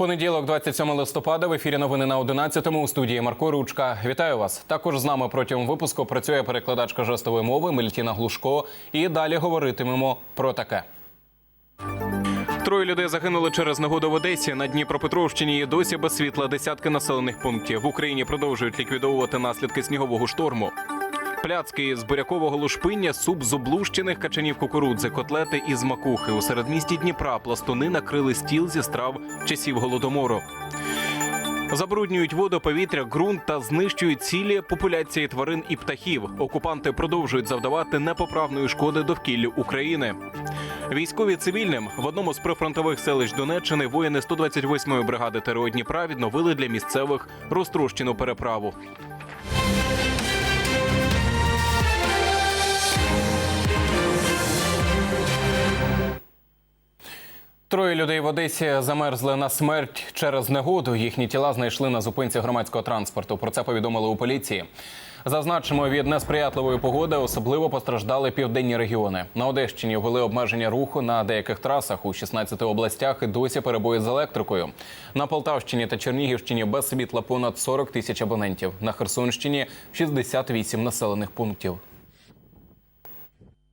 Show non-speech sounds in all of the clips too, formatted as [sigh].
Понеділок, 27 листопада, в ефірі новини на 11-му у студії Марко Ручка. Вітаю вас. Також з нами протягом випуску працює перекладачка жестової мови Мельтіна Глушко. І далі говоритимемо про таке. Троє людей загинули через негоду в Одесі. На Дніпропетровщині є досі без світла десятки населених пунктів. В Україні продовжують ліквідовувати наслідки снігового шторму. Пляцки з бурякового лушпиння, суп з облущених качанів кукурудзи, котлети із макухи. У середмісті Дніпра пластуни накрили стіл зі страв часів голодомору. Забруднюють воду, повітря, ґрунт та знищують цілі популяції тварин і птахів. Окупанти продовжують завдавати непоправної шкоди довкіллю України. Військові цивільним в одному з прифронтових селищ Донеччини воїни 128-ї бригади ТРО Дніпра відновили для місцевих розтрощену переправу. Троє людей в Одесі замерзли на смерть через негоду. Їхні тіла знайшли на зупинці громадського транспорту. Про це повідомили у поліції. Зазначимо, від несприятливої погоди особливо постраждали південні регіони. На Одещині ввели обмеження руху на деяких трасах у 16 областях і досі перебої з електрикою. На Полтавщині та Чернігівщині без світла понад 40 тисяч абонентів. На Херсонщині 68 населених пунктів.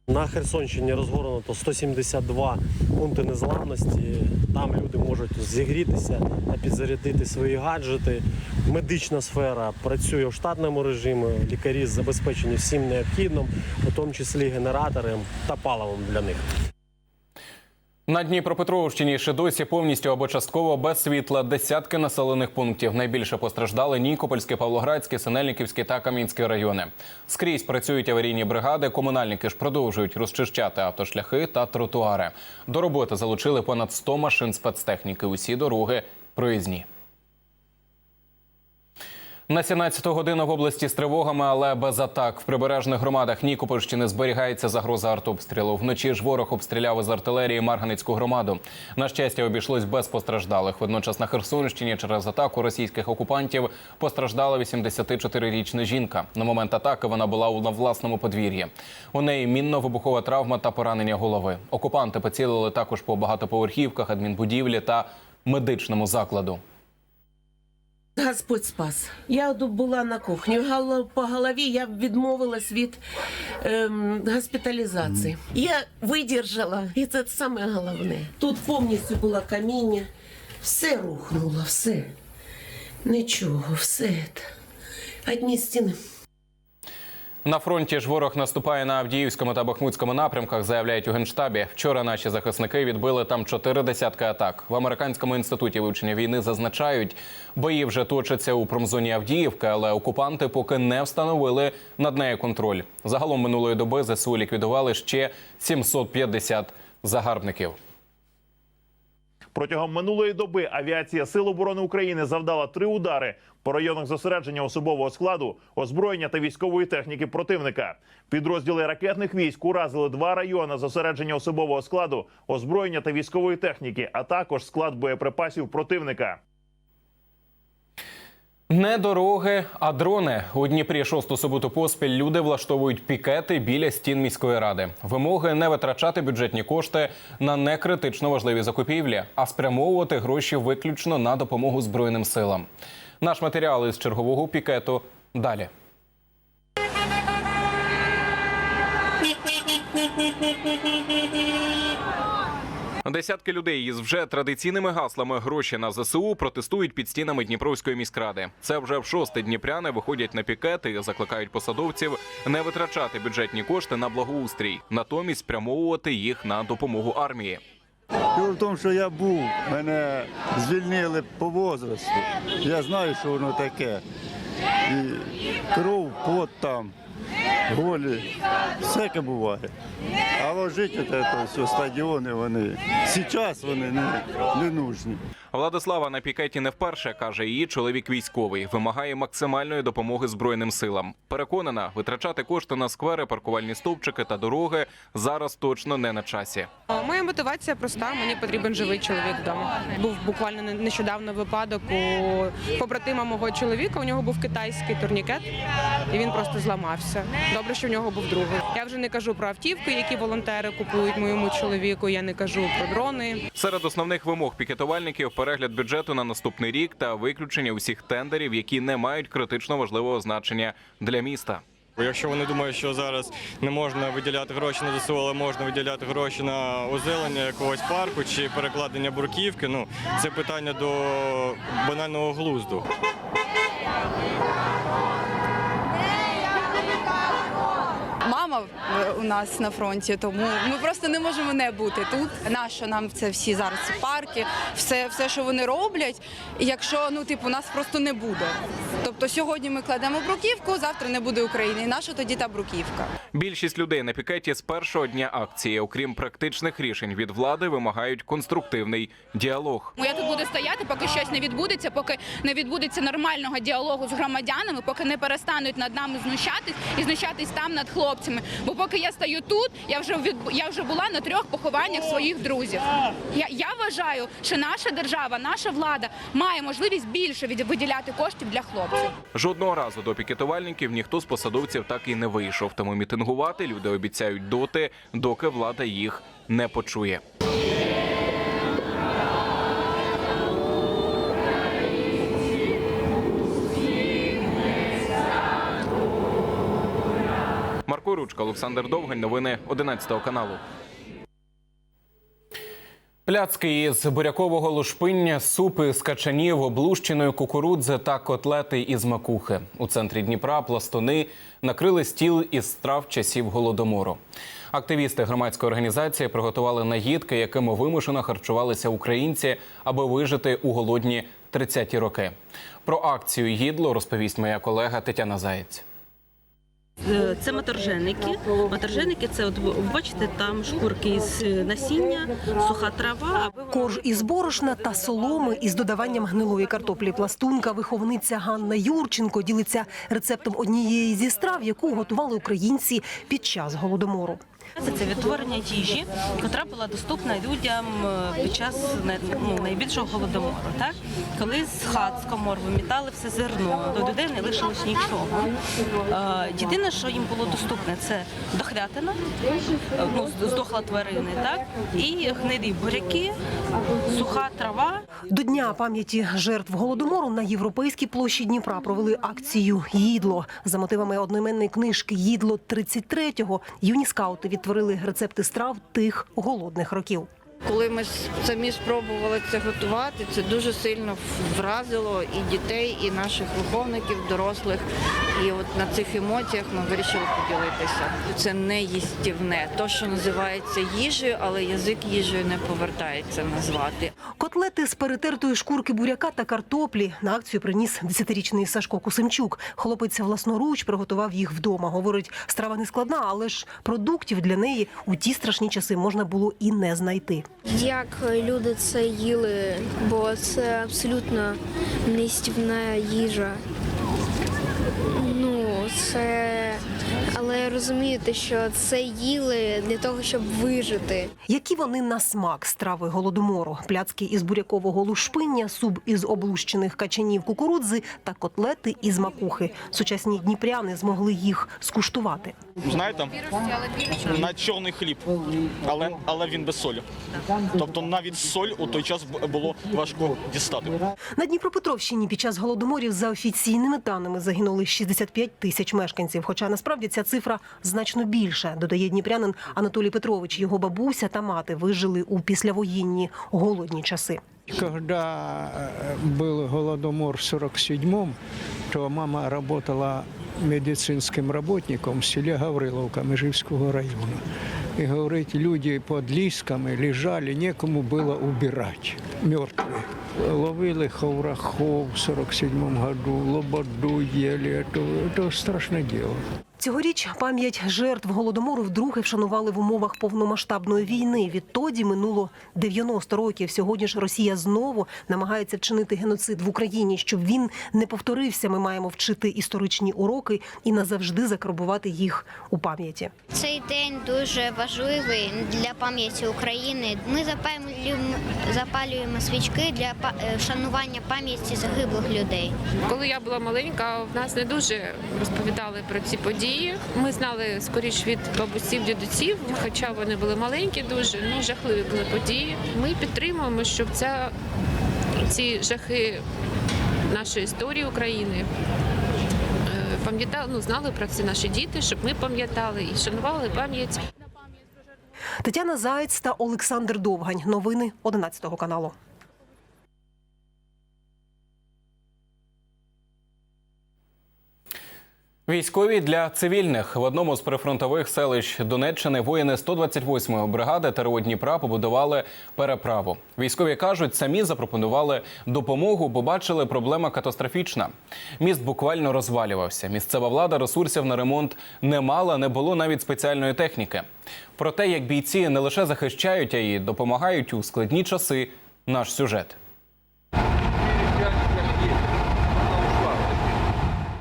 На Херсонщині розгорнуто 172 пункти незламності. Там люди можуть зігрітися та підзарядити свої гаджети. Медична сфера працює в штатному режимі. Лікарі забезпечені всім необхідним, у тому числі генератором та паливом для них. На Дніпропетровщині ще досі повністю або частково без світла десятки населених пунктів. Найбільше постраждали Нікопольське, Павлоградське, Синельниківське та Кам'янське райони. Скрізь працюють аварійні бригади. Комунальники ж продовжують розчищати автошляхи та тротуари. До роботи залучили понад 100 машин спецтехніки. Усі дороги проїзні. На 17 годину в області з тривогами, але без атак. В прибережних громадах Нікопольщини зберігається загроза артобстрілу. Вночі ж ворог обстріляв із артилерії Марганицьку громаду. На щастя, обійшлось без постраждалих. Водночас на Херсонщині через атаку російських окупантів постраждала 84-річна жінка. На момент атаки вона була на власному подвір'ї. У неї мінно-вибухова травма та поранення голови. Окупанти поцілили також по багатоповерхівках, адмінбудівлі та медичному закладу. Господь спас. Я була на кухні. По голові я відмовилась від ем, госпіталізації. Я видержала, і це саме головне. Тут повністю було каміння. Все рухнуло, все. Нічого, все. це. Одні стіни. На фронті ж ворог наступає на Авдіївському та Бахмутському напрямках, заявляють у генштабі. Вчора наші захисники відбили там чотири десятки атак. В американському інституті вивчення війни зазначають, бої вже точаться у промзоні Авдіївки, але окупанти поки не встановили над нею контроль. Загалом минулої доби ЗСУ ліквідували ще 750 загарбників. Протягом минулої доби авіація Сил оборони України завдала три удари по районах зосередження особового складу, озброєння та військової техніки противника. Підрозділи ракетних військ уразили два райони зосередження особового складу, озброєння та військової техніки, а також склад боєприпасів противника. Не дороги, а дрони. У Дніпрі шосту суботу поспіль люди влаштовують пікети біля стін міської ради. Вимоги не витрачати бюджетні кошти на некритично важливі закупівлі, а спрямовувати гроші виключно на допомогу Збройним силам. Наш матеріал із чергового пікету далі. [laughs] Десятки людей із вже традиційними гаслами гроші на ЗСУ протестують під стінами Дніпровської міськради. Це вже в шосте дніпряни виходять на пікети закликають посадовців не витрачати бюджетні кошти на благоустрій, натомість спрямовувати їх на допомогу армії. Діло в тому, що я був, мене звільнили по возрасту. Я знаю, що воно таке. І кров, пот там, голі, всяке буває. А ложити от це все, стадіони, вони зараз вони не, не нужні. Владислава на пікеті не вперше каже її чоловік військовий. Вимагає максимальної допомоги збройним силам. Переконана, витрачати кошти на сквери, паркувальні стовпчики та дороги зараз точно не на часі. Моя мотивація проста. Мені потрібен живий чоловік вдома. Був буквально не- нещодавно випадок у побратима мого чоловіка. У нього був китайський турнікет, і він просто зламався. Добре, що в нього був другий. Я вже не кажу про автівки, які волонтери купують моєму чоловіку. Я не кажу про дрони. Серед основних вимог пікетувальників перегляд бюджету на наступний рік та виключення усіх тендерів, які не мають критично важливого значення для міста. Якщо вони думають, що зараз не можна виділяти гроші на ЗСУ, але можна виділяти гроші на озелення якогось парку чи перекладення бурківки, ну це питання до банального глузду. Мама в- у нас на фронті, тому ми просто не можемо не бути тут. Нащо нам це всі зараз ці парки, все, все, що вони роблять, якщо ну типу нас просто не буде. Тобто сьогодні ми кладемо бруківку, завтра не буде України. І наша тоді та бруківка? Більшість людей на пікеті з першого дня акції, окрім практичних рішень від влади, вимагають конструктивний діалог. Я тут буду стояти, поки щось не відбудеться, поки не відбудеться нормального діалогу з громадянами, поки не перестануть над нами знущатись і знущатись там над хлопцями. Бо поки я стою тут, я вже від я вже була на трьох похованнях своїх друзів. Я, я вважаю, що наша держава, наша влада має можливість більше виділяти коштів для хлопців. Жодного разу до пікетувальників ніхто з посадовців так і не вийшов. Тому мітингувати люди обіцяють доти, доки влада їх не почує. Ручка, Олександр Довгань. Новини 11 каналу. Пляцки із бурякового лушпиння, супи з качанів, облущеної кукурудзи та котлети із макухи. У центрі Дніпра пластуни накрили стіл із страв часів голодомору. Активісти громадської організації приготували наїдки, якими вимушено харчувалися українці, аби вижити у голодні 30-ті роки. Про акцію їдло розповість моя колега Тетяна Заєць. Е, Це матерженики. Матерженики це от бачите, там шкурки із е, насіння, суха трава. Корж із борошна та соломи із додаванням гнилої картоплі. Пластунка, виховниця Ганна Юрченко ділиться рецептом однієї зі страв, яку готували українці під час голодомору. Це, відтворення їжі, яка була доступна людям е, під час ну, найбільшого голодомору. Так? Коли з хат, з комор вимітали все зерно, до людей не лишилось нічого. Е, Єдине, що їм було доступне, це дохлятина, е, ну, здохла тварини, так? і гнилі буряки, суха трава. До дня пам'яті жертв голодомору на європейській площі Дніпра провели акцію Їдло за мотивами одноіменної книжки Їдло 33-го Юні скаути відтворили рецепти страв тих голодних років. Коли ми самі спробували це готувати, це дуже сильно вразило і дітей, і наших виховників, дорослих. І от на цих емоціях ми вирішили поділитися. Це не їстівне, то що називається їжею, але язик їжею не повертається назвати. Котлети з перетертої шкурки буряка та картоплі на акцію приніс 10-річний Сашко Кусимчук. Хлопець власноруч приготував їх вдома. Говорить, страва не складна, але ж продуктів для неї у ті страшні часи можна було і не знайти. Як люди це їли, бо це абсолютно нестівна їжа. Ну, це. Але розумієте, що це їли для того, щоб вижити. Які вони на смак страви голодомору? Пляцки із бурякового лушпиння, суп із облущених качанів кукурудзи та котлети із макухи. Сучасні дніпряни змогли їх скуштувати. Знаєте, на чорний хліб, але, але він без солі. Тобто навіть соль у той час було важко дістати. На Дніпропетровщині під час голодоморів за офіційними даними загинули 65 тисяч мешканців. Хоча насправді ця цифра значно більша, додає дніпрянин Анатолій Петрович. Його бабуся та мати вижили у післявоєнні голодні часи. Когда э, был голодомор в 47-м, то мама работала медицинским работником в селе Гавриловка Межівського району. И говорит, люди под лісками лежали, некому было убирать мертвые. Ловили ховрахов в 47 году, лободу ели. Это, это страшное дело. Цьогоріч пам'ять жертв голодомору вдруге вшанували в умовах повномасштабної війни. Відтоді минуло 90 років. Сьогодні ж Росія знову намагається вчинити геноцид в Україні. Щоб він не повторився, ми маємо вчити історичні уроки і назавжди закарбувати їх у пам'яті. Цей день дуже важливий для пам'яті України. Ми запалюємо, запалюємо свічки для е, вшанування пам'яті загиблих людей. Коли я була маленька, в нас не дуже розповідали про ці події. Події. Ми знали скоріш від бабусів, дідусів, хоча вони були маленькі, дуже ну жахливі були події. Ми підтримуємо, щоб ця ці жахи нашої історії України. е, Пам'ятали, ну знали про це наші діти, щоб ми пам'ятали і шанували пам'ять Тетяна Заєць та Олександр Довгань. Новини 11 каналу. Військові для цивільних в одному з прифронтових селищ Донеччини воїни 128-ї бригади ТРО Дніпра побудували переправу. Військові кажуть, самі запропонували допомогу, бо бачили, проблема катастрофічна. Міст буквально розвалювався. Місцева влада ресурсів на ремонт не мала, не було навіть спеціальної техніки. Про те, як бійці не лише захищають, а й допомагають у складні часи. Наш сюжет.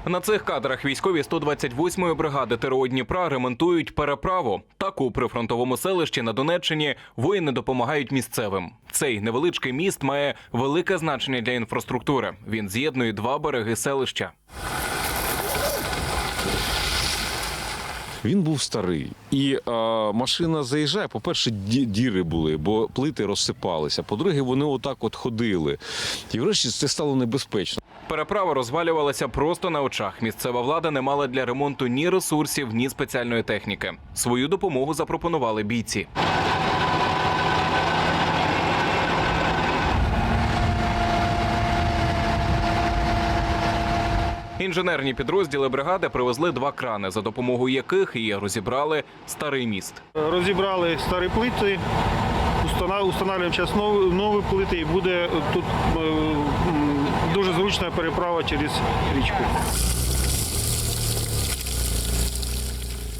На цих кадрах військові 128-ї бригади ТРО Дніпра ремонтують переправу. Так у прифронтовому селищі на Донеччині воїни допомагають місцевим. Цей невеличкий міст має велике значення для інфраструктури. Він з'єднує два береги селища. Він був старий, і е, машина заїжджає. По-перше, діри були, бо плити розсипалися. По-друге, вони отак от ходили. І врешті це стало небезпечно. Переправа розвалювалася просто на очах. Місцева влада не мала для ремонту ні ресурсів, ні спеціальної техніки. Свою допомогу запропонували бійці. Інженерні підрозділи бригади привезли два крани, за допомогою яких і розібрали старий міст. Розібрали старі плити, устана- час нові плити і буде тут е, дуже зручна переправа через річку.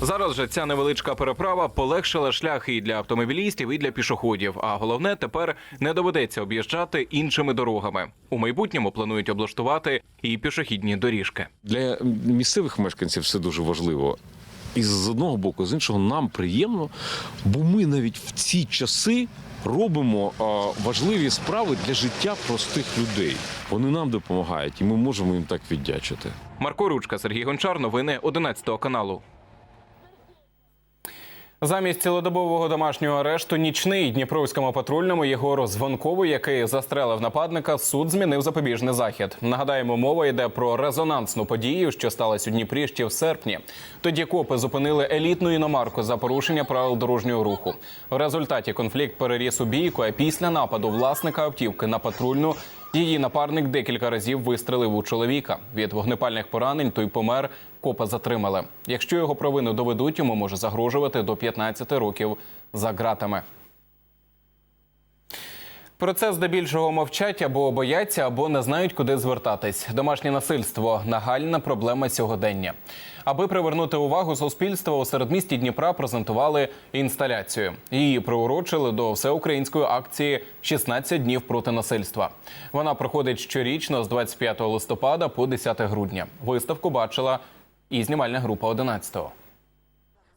Зараз же ця невеличка переправа полегшила шлях і для автомобілістів, і для пішоходів. А головне, тепер не доведеться об'їжджати іншими дорогами. У майбутньому планують облаштувати і пішохідні доріжки. Для місцевих мешканців це дуже важливо. І з одного боку, з іншого, нам приємно, бо ми навіть в ці часи робимо важливі справи для життя простих людей. Вони нам допомагають, і ми можемо їм так віддячити. Марко Ручка, Сергій Гончар. Новини 11 каналу. Замість цілодобового домашнього арешту нічний дніпровському патрульному Єгору Звонкову, який застрелив нападника, суд змінив запобіжний захід. Нагадаємо, мова йде про резонансну подію, що сталася у Дніпрі ще в серпні. Тоді копи зупинили елітну іномарку за порушення правил дорожнього руху. В результаті конфлікт переріс у бійку. А після нападу власника автівки на патрульну її напарник декілька разів вистрелив у чоловіка. Від вогнепальних поранень той помер. Копа затримали. Якщо його провину доведуть, йому може загрожувати до 15 років за ґратами. Про це здебільшого мовчать або бояться, або не знають, куди звертатись. Домашнє насильство нагальна проблема сьогодення. Аби привернути увагу суспільства, у середмісті Дніпра презентували інсталяцію. Її приурочили до всеукраїнської акції «16 днів проти насильства. Вона проходить щорічно з 25 листопада по 10 грудня. Виставку бачила і знімальна група 11-го.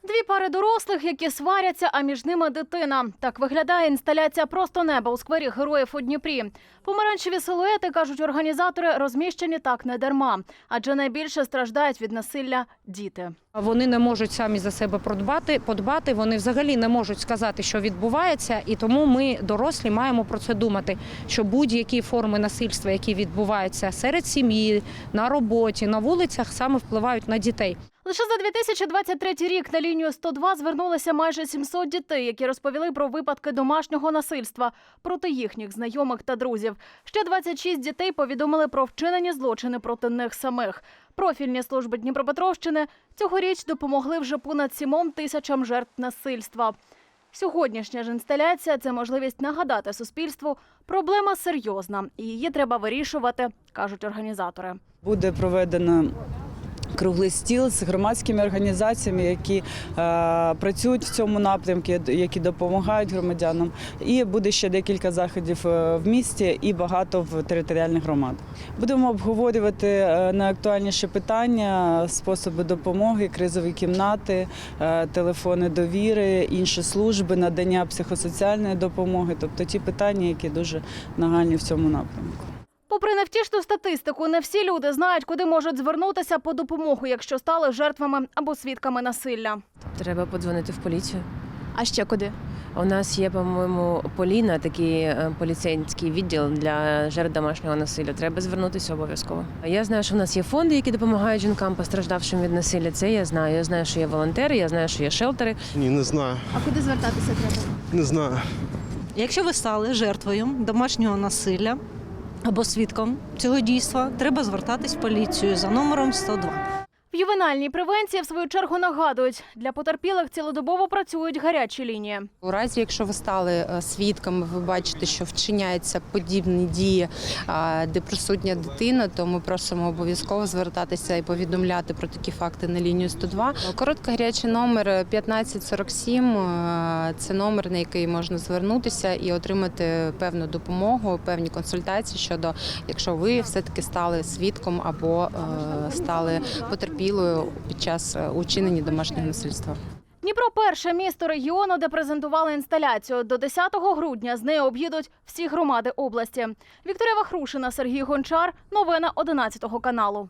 Дві пари дорослих, які сваряться, а між ними дитина. Так виглядає інсталяція Просто неба у сквері героїв у Дніпрі. Помаранчеві силуети, кажуть організатори, розміщені так не дарма, адже найбільше страждають від насилля діти. Вони не можуть самі за себе подбати, подбати. Вони взагалі не можуть сказати, що відбувається, і тому ми, дорослі, маємо про це думати. Що будь-які форми насильства, які відбуваються серед сім'ї, на роботі, на вулицях, саме впливають на дітей. Лише за 2023 рік на лінію 102 звернулися майже 700 дітей, які розповіли про випадки домашнього насильства проти їхніх знайомих та друзів. Ще 26 дітей повідомили про вчинені злочини проти них самих. Профільні служби Дніпропетровщини цьогоріч допомогли вже понад 7 тисячам жертв насильства. Сьогоднішня ж інсталяція це можливість нагадати суспільству. Проблема серйозна, і її треба вирішувати, кажуть організатори. Буде проведено круглий стіл з громадськими організаціями, які е, працюють в цьому напрямку, які допомагають громадянам. І буде ще декілька заходів е, в місті і багато в територіальних громадах. Будемо обговорювати е, найактуальніші питання, способи допомоги, кризові кімнати, е, телефони довіри, інші служби, надання психосоціальної допомоги, тобто ті питання, які дуже нагальні в цьому напрямку. Попри невтішну статистику, не всі люди знають, куди можуть звернутися по допомогу, якщо стали жертвами або свідками насилля. Треба подзвонити в поліцію. А ще куди? У нас є, по-моєму, Поліна, такий е, поліцейський відділ для жертв домашнього насилля. Треба звернутися обов'язково. Я знаю, що в нас є фонди, які допомагають жінкам, постраждавшим від насилля. Це я знаю. Я знаю, що є волонтери, я знаю, що є шелтери. Ні, не знаю. А куди звертатися треба? Не знаю. Якщо ви стали жертвою домашнього насилля або свідком цього дійства, треба звертатись в поліцію за номером 102. В ювенальній превенції, в свою чергу, нагадують, для потерпілих цілодобово працюють гарячі лінії. У разі, якщо ви стали е, свідками, ви бачите, що вчиняються подібні дії, де присутня дитина, то ми просимо обов'язково звертатися і повідомляти про такі факти на лінію 102. Короткий гарячий номер 1547 е, – це номер, на який можна звернутися і отримати певну допомогу, певні консультації щодо, якщо ви все-таки стали свідком або е, стали потерпілою під час е, учинення домашнього насильства. Дніпро перше місто регіону, де презентували інсталяцію. До 10 грудня з нею об'їдуть всі громади області. Вікторія Вахрушина, Сергій Гончар. Новини 11 каналу.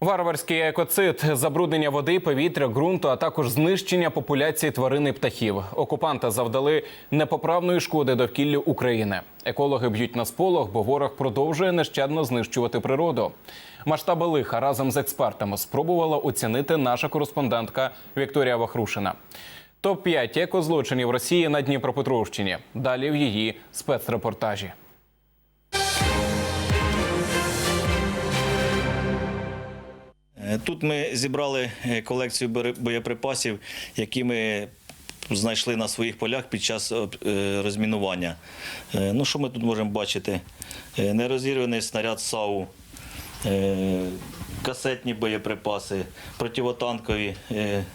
Варварський екоцид, забруднення води, повітря, ґрунту, а також знищення популяції тварин і птахів. Окупанти завдали непоправної шкоди довкіллю України. Екологи б'ють на сполох, бо ворог продовжує нещадно знищувати природу. Масштаби лиха разом з експертами спробувала оцінити наша кореспондентка Вікторія Вахрушина. Топ 5 екозлочинів Росії на Дніпропетровщині. Далі в її спецрепортажі. Тут ми зібрали е, колекцію боєприпасів, які ми знайшли на своїх полях під час е, розмінування. Е, Ну, що ми тут можемо бачити? Нерозірваний снаряд САУ, касетні боєприпаси, противотанкові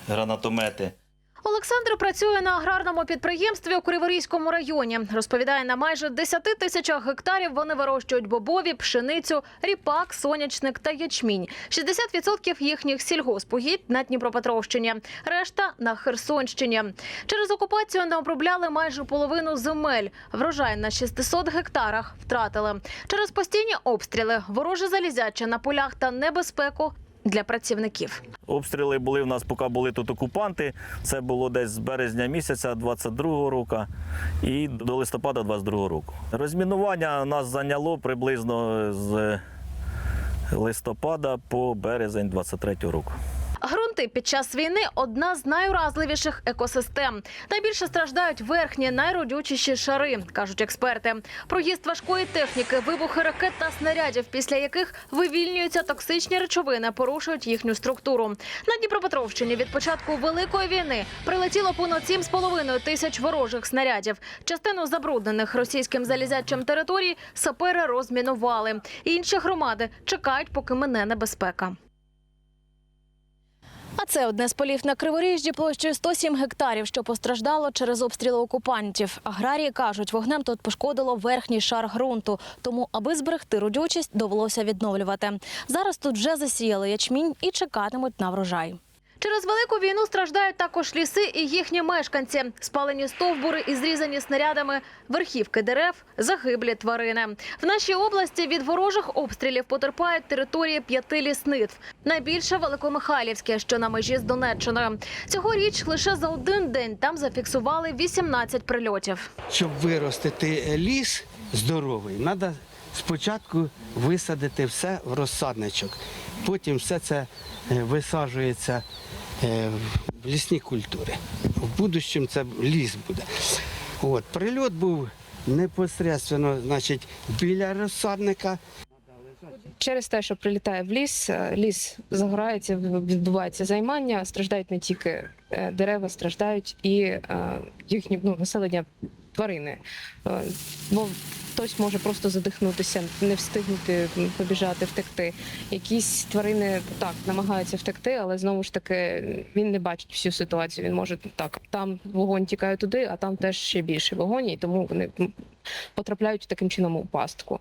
гранатомети. Олександр працює на аграрному підприємстві у Криворізькому районі. Розповідає, на майже 10 тисячах гектарів вони вирощують бобові, пшеницю, ріпак, сонячник та ячмінь. 60% їхніх сільгоспугідь на Дніпропетровщині, решта на Херсонщині. Через окупацію не обробляли майже половину земель. Врожай на 600 гектарах втратили. Через постійні обстріли, вороже залізяче на полях та небезпеку для працівників. Обстріли були в нас, поки були тут окупанти. Це було десь з березня місяця 22-го року і до листопада 22-го року. Розмінування нас зайняло приблизно з листопада по березень 23-го року. Грунти під час війни одна з найуразливіших екосистем. Найбільше страждають верхні, найродючіші шари, кажуть експерти. Проїзд важкої техніки, вибухи ракет та снарядів, після яких вивільнюються токсичні речовини, порушують їхню структуру. На Дніпропетровщині від початку великої війни прилетіло понад 7,5 тисяч ворожих снарядів. Частину забруднених російським залізячим територій сапери розмінували. Інші громади чекають, поки мине небезпека. А це одне з полів на Криворіжжі площею 107 гектарів, що постраждало через обстріли окупантів. Аграрії кажуть, вогнем тут пошкодило верхній шар ґрунту. Тому, аби зберегти родючість, довелося відновлювати. Зараз тут вже засіяли ячмінь і чекатимуть на врожай. Через велику війну страждають також ліси і їхні мешканці. Спалені стовбури і зрізані снарядами верхівки дерев, загиблі тварини. В нашій області від ворожих обстрілів потерпають території п'яти лісництв. Найбільше Великомихайлівське, що на межі з Донеччиною. Цьогоріч лише за один день там зафіксували 18 прильотів. Щоб виростити ліс здоровий, треба спочатку висадити все в розсадничок. Потім все це е, висаджується лісні культури. В будущому це ліс буде. От, прильот був непосередньо значить, біля розсадника. Через те, що прилітає в ліс, е, ліс загорається, відбувається займання, страждають не тільки е, дерева, страждають і е, їхні ну, населення тварини. Е, Бо хтось може просто задихнутися, не встигнути побіжати, втекти. Якісь тварини так намагаються втекти, але знову ж таки він не бачить всю ситуацію. Він може так, там вогонь тікає туди, а там теж ще більше вогонь, і тому вони потрапляють таким чином у пастку.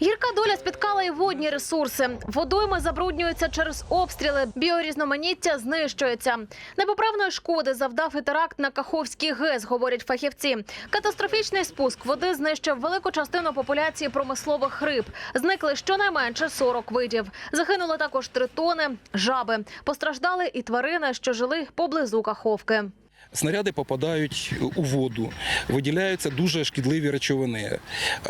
Гірка доля спіткала і водні ресурси. Водойми забруднюються через обстріли, біорізноманіття знищується. Непоправної шкоди завдав і теракт на Каховський ГЕС, говорять фахівці. Катастрофічний спуск води знищив велику частину популяції промислових риб. Зникли щонайменше 40 видів. Загинули також тритони, жаби. Постраждали і тварини, що жили поблизу Каховки. Снаряди попадають у воду, виділяються дуже шкідливі речовини,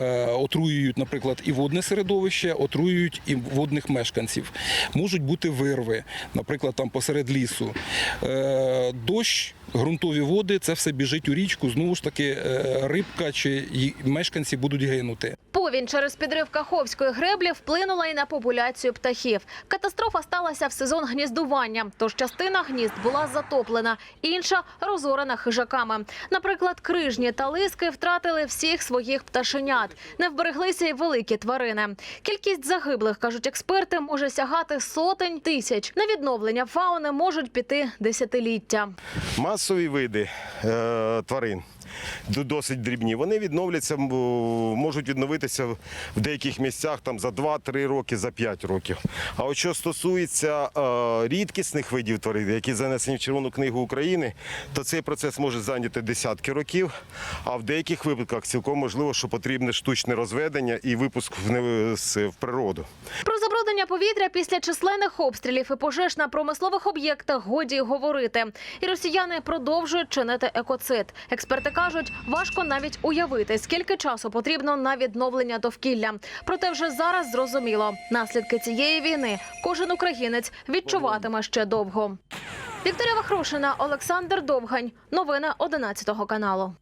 Е, отруюють, наприклад, і водне середовище, отруюють і водних мешканців. Можуть бути вирви, наприклад, там посеред лісу. Е, Дощ, ґрунтові води, це все біжить у річку. Знову ж таки, е, рибка чи мешканці будуть гинути. Повінь через підрив Каховської греблі вплинула і на популяцію птахів. Катастрофа сталася в сезон гніздування, тож частина гнізд була затоплена, інша розорена хижаками. Наприклад, крижні та лиски втратили всіх своїх пташенят. Не вбереглися й великі тварини. Кількість загиблих, кажуть експерти, може сягати сотень тисяч. На відновлення фауни можуть піти десятиліття. масові види е, тварин. Досить дрібні. Вони відновляться, можуть відновитися в деяких місцях там за 2-3 роки, за 5 років. А от що стосується е, рідкісних видів тварин, які занесені в Червону книгу України, то цей процес може зайняти десятки років. А в деяких випадках цілком можливо, що потрібне штучне розведення і випуск в природу. Забруднення повітря після численних обстрілів і пожеж на промислових об'єктах годі говорити. І росіяни продовжують чинити екоцид. Експерти кажуть, важко навіть уявити, скільки часу потрібно на відновлення довкілля. Проте вже зараз зрозуміло, наслідки цієї війни кожен українець відчуватиме ще довго. Вікторія Вахрушина, Олександр Довгань. Новини 11 каналу.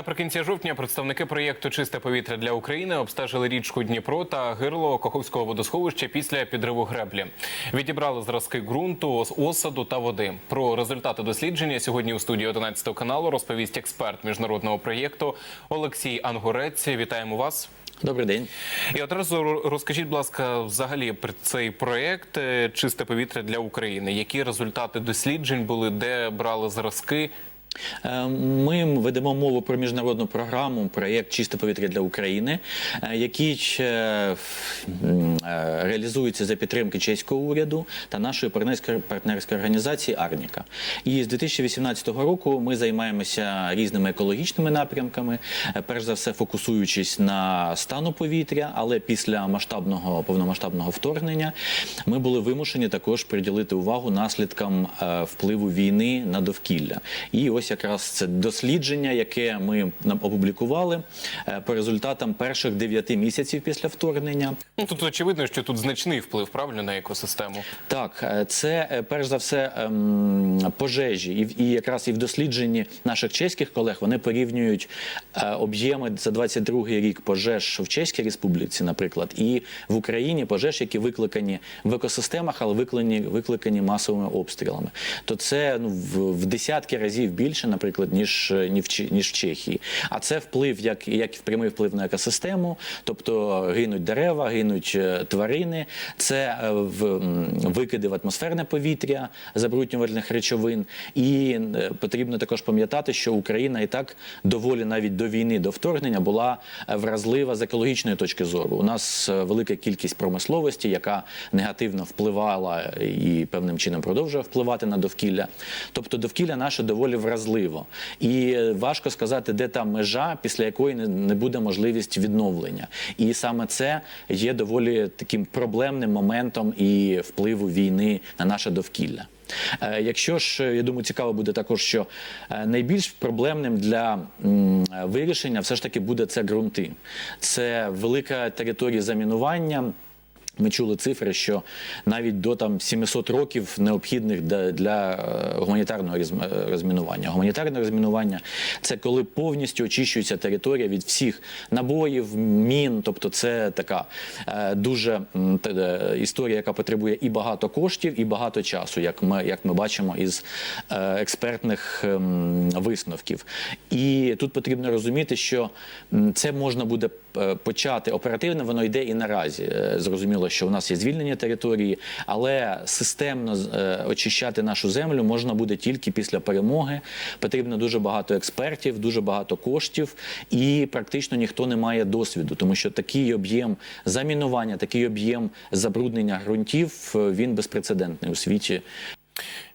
Наприкінці жовтня представники проєкту Чисте повітря для України обстежили річку Дніпро та гирло Каховського водосховища після підриву греблі. Відібрали зразки ґрунту, ос- осаду та води. Про результати дослідження сьогодні у студії 11 каналу розповість експерт міжнародного проєкту Олексій Ангурець. Вітаємо вас. Добрий день. І одразу розкажіть, будь ласка, взагалі про цей проєкт Чисте повітря для України. Які результати досліджень були, де брали зразки? Е, Ми ведемо мову про міжнародну програму, проєкт Чисте повітря для України, е, який е, реалізується за підтримки чеського уряду та нашої партнерської організації Арніка. І з 2018 року ми займаємося різними екологічними напрямками, перш за все фокусуючись на стану повітря, але після масштабного повномасштабного вторгнення ми були вимушені також приділити увагу наслідкам впливу війни на довкілля. І ось якраз це дослідження, яке ми нам опублікували е, по результатам перших дев'яти місяців після вторгнення. Ну тут очевидно, що тут значний вплив правильно на екосистему. Так, е, це е, перш за все ем, пожежі, і, і якраз і в дослідженні наших чеських колег вони порівнюють об'єми за 22 рік пожеж в Чеській Республіці, наприклад, і в Україні пожеж, які викликані в екосистемах, але викликані, викликані масовими обстрілами. То це ну в, в десятки разів більше, наприклад, ніж е, ніж в Чехії. А це вплив, як як прямий вплив на екосистему, тобто гинуть дерева, гинуть е, тварини, це е, в викиди в атмосферне повітря забруднювальних речовин. І потрібно також пам'ятати, що Україна і так доволі навіть до війни, до вторгнення була вразлива з екологічної точки зору. У нас велика кількість промисловості, яка негативно впливала і певним чином продовжує впливати на довкілля. Тобто довкілля наше доволі вразливо. І е, важко сказати, де та межа, після якої не- буде можливість відновлення. І саме це є доволі таким проблемним моментом і впливу війни на наше довкілля. Е, Якщо ж е, я думаю, цікаво буде також, що найбільш проблемним для вирішення все ж таки буде це ґрунти. Це велика територія замінування. Ми чули цифри, що навіть до там 700 років необхідних для, е, гуманітарного е, розмінування. Гуманітарне розмінування це коли повністю очищується територія від всіх набоїв, мін. Тобто, це така е, дуже історія, яка потребує і багато коштів, і багато часу, як ми, як ми бачимо із експертних ем, висновків. І тут потрібно розуміти, що це можна буде почати оперативно, воно йде і наразі. Зрозуміло, що у нас є звільнення території, але системно е, очищати нашу землю можна буде тільки після перемоги. Потрібно дуже багато експертів, дуже багато коштів, і практично ніхто не має досвіду, тому що такий об'єм замінування, такий об'єм забруднення ґрунтів е, він безпрецедентний у світі.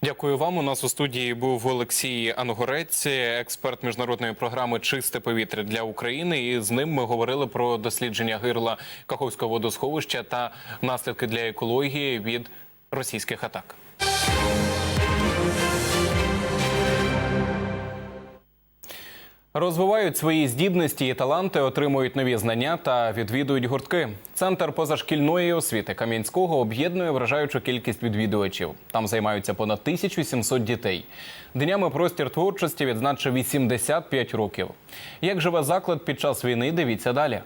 Дякую вам. У нас у студії був Олексій Ангорець, експерт міжнародної програми Чисте повітря для України. І з ним ми говорили про дослідження гирла Каховського водосховища та наслідки для екології від російських атак. Розвивають свої здібності і таланти, отримують нові знання та відвідують гуртки. Центр позашкільної освіти Кам'янського об'єднує вражаючу кількість відвідувачів. Там займаються понад 1700 дітей. Днями простір творчості відзначив 85 років. Як живе заклад під час війни? Дивіться далі.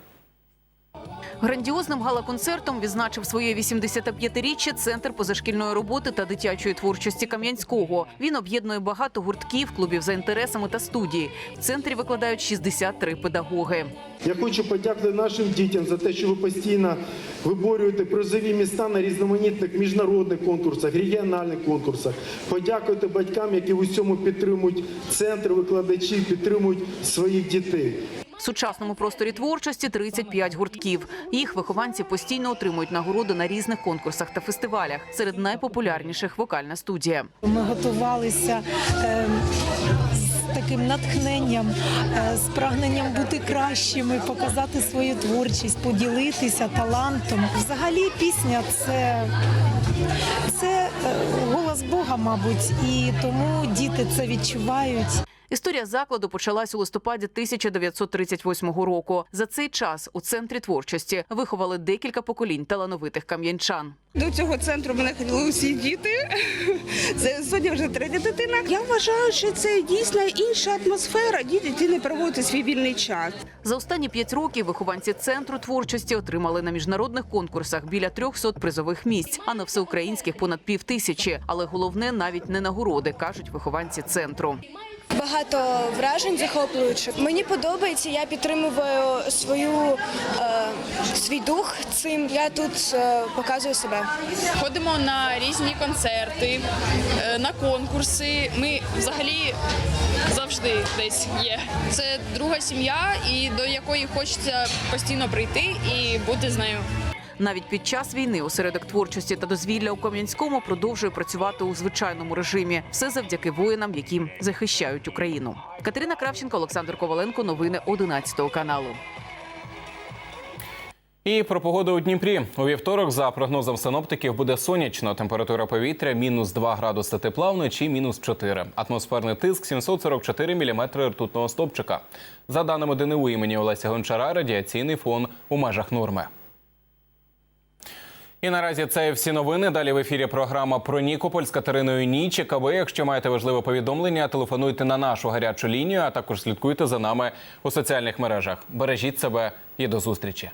Грандіозним гала-концертом відзначив своє 85-річчя центр позашкільної роботи та дитячої творчості Кам'янського. Він об'єднує багато гуртків, клубів за інтересами та студії. В центрі викладають 63 педагоги. Я хочу подякувати нашим дітям за те, що ви постійно виборюєте призові міста на різноманітних міжнародних конкурсах, регіональних конкурсах. Подякуйте батькам, які в усьому підтримують центр, викладачів, підтримують своїх дітей. В сучасному просторі творчості 35 гуртків. Їх вихованці постійно отримують нагороди на різних конкурсах та фестивалях. Серед найпопулярніших вокальна студія. Ми готувалися е, таким натхненням, е, з прагненням бути кращими, показати свою творчість, поділитися талантом. Взагалі, пісня це, це е, голос Бога, мабуть, і тому діти це відчувають. Історія закладу почалась у листопаді 1938 року. За цей час у центрі творчості виховали декілька поколінь талановитих кам'янчан. До цього центру мене ходили усі діти. [laughs] Це сьогодні вже третя дитина. Я вважаю, що це дійсно інша атмосфера. Діти діти проводять свій вільний час. За останні п'ять років вихованці центру творчості отримали на міжнародних конкурсах біля 300 призових місць, а на всеукраїнських понад пів тисячі. Але головне навіть не нагороди, кажуть вихованці центру. Багато вражень захоплюючих. Мені подобається, я підтримую свою е, свій дух цим. Я тут е, показую себе. Ходимо на різні концерти, е, на конкурси. Ми взагалі завжди десь є. Це друга сім'я, і до якої хочеться постійно прийти і бути з нею. Навіть під час війни осередок творчості та дозвілля у Кам'янському продовжує працювати у звичайному режимі. Все завдяки воїнам, які захищають Україну. Катерина Кравченко, Олександр Коваленко. Новини 11 каналу. І про погоду у Дніпрі. У вівторок, за прогнозом синоптиків, буде сонячно. Температура повітря мінус 2 градуси тепла вночі мінус 4. Атмосферний тиск 744 міліметри ртутного стопчика. За даними ДНУ імені Олеся Гончара, радіаційний фон у межах норми. І наразі це всі новини. Далі в ефірі програма про Нікополь з Катериною Нічик. Ви, якщо маєте важливе повідомлення, телефонуйте на нашу гарячу лінію, а також слідкуйте за нами у соціальних мережах. Бережіть себе і до зустрічі.